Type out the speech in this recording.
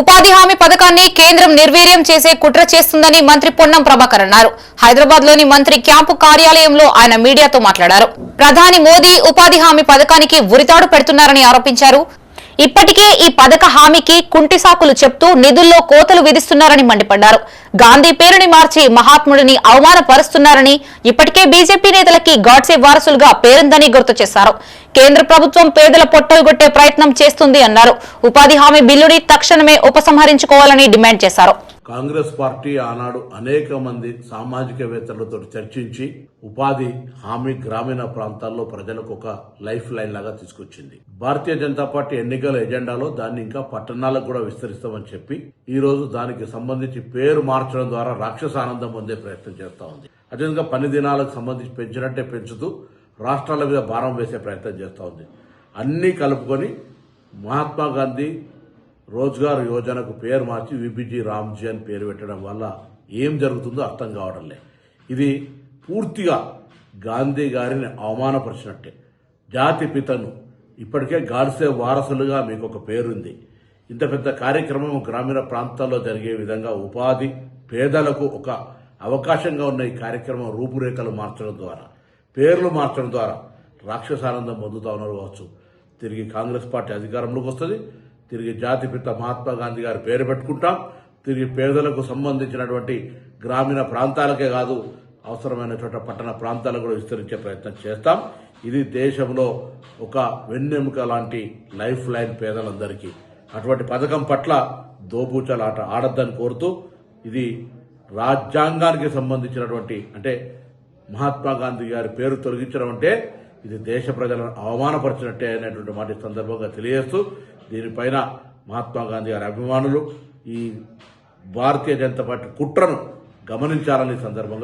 ఉపాధి హామీ పథకాన్ని కేంద్రం నిర్వీర్యం చేసే కుట్ర చేస్తుందని మంత్రి పొన్నం ప్రభాకర్ అన్నారు. హైదరాబాద్లోని మంత్రి క్యాంపు కార్యాలయంలో ఆయన మీడియాతో మాట్లాడారు. ప్రధాని మోదీ ఉపాధి హామీ పథకానికి ఉరితాడు పెడుతున్నారని ఆరోపించారు. ఇప్పటికే ఈ పథక హామీకి కుంటి సాకులు చెప్తూ నిధుల్లో కోతలు విధిస్తున్నారని మండిపడ్డారు. గాంధీ పేరుని మార్చి మహాత్ముడిని అవమానపరుస్తున్నారని ఇప్పటికే బీజేపీ నేతలకి గాడ్సే వారసులుగా పేరుందని గుర్తు చేశారు. కేంద్ర ప్రభుత్వం పేదల పొట్టలు కొట్టే ప్రయత్నం చేస్తుంది అన్నారు. ఉపాధి హామీ బిల్లుని తక్షణమే ఉపసంహరించుకోవాలని డిమాండ్ చేశారు. కాంగ్రెస్ పార్టీ ఆనాడు అనేక మంది సామాజికవేత్తలతో చర్చించి ఉపాధి హామీ గ్రామీణ ప్రాంతాల్లో ప్రజలకు ఒక లైఫ్ లైన్ లాగా తీసుకొచ్చింది. భారతీయ జనతా పార్టీ ఎన్నికల ఎజెండాలో దాన్ని ఇంకా పట్టణాలకు కూడా విస్తరిస్తామని చెప్పి ఈ రోజు దానికి సంబంధించి పేరు మార్చడం ద్వారా రాక్షస ఆనందం పొందే ప్రయత్నం చేస్తా ఉంది. అదేవిధంగా పని దినాలకు సంబంధించి పెంచినట్టే పెంచుతూ రాష్ట్రాల మీద భారం వేసే ప్రయత్నం చేస్తూ ఉంది. అన్నీ కలుపుకొని మహాత్మా గాంధీ రోజ్గార్ యోజనకు పేరు మార్చి విబిజీ రామ్జీ అని పేరు పెట్టడం వల్ల ఏం జరుగుతుందో అర్థం కావడం లే ఇది పూర్తిగా గాంధీ గారిని అవమానపరిచినట్టే. జాతి పితను ఇప్పటికే గాడ్సే వారసులుగా మీకు ఒక పేరుంది. ఇంత పెద్ద కార్యక్రమం గ్రామీణ ప్రాంతాల్లో జరిగే విధంగా ఉపాధి పేదలకు ఒక అవకాశంగా ఉన్న ఈ కార్యక్రమం రూపురేఖలు మార్చడం ద్వారా పేర్లు మార్చడం ద్వారా రాక్షసానందం పొందుతా ఉన్నారు కావచ్చు. తిరిగి కాంగ్రెస్ పార్టీ అధికారంలోకి వస్తుంది. తిరిగి జాతిపిత మహాత్మా గాంధీ గారి పేరు పెట్టుకుంటాం. తిరిగి పేదలకు సంబంధించినటువంటి గ్రామీణ ప్రాంతాలకే కాదు అవసరమైన చోట పట్టణ ప్రాంతాలకు కూడా విస్తరించే ప్రయత్నం చేస్తాం. ఇది దేశంలో ఒక వెన్నెముక లాంటి లైఫ్ లైన్ పేదలందరికీ. అటువంటి పథకం పట్ల దోబూచలాట ఆడద్దని కోరుతూ ఇది రాజ్యాంగానికి సంబంధించినటువంటి అంటే మహాత్మా గాంధీ గారి పేరు తొలగించడం అంటే ఇది దేశ ప్రజలను అవమానపరిచినట్టే అనేటువంటి మాట సందర్భంగా తెలియజేస్తూ దీనిపైన మహాత్మా గాంధీ గారి అభిమానులు ఈ భారతీయ జనతా పార్టీ కుట్రను గమనించాలని సందర్భంగా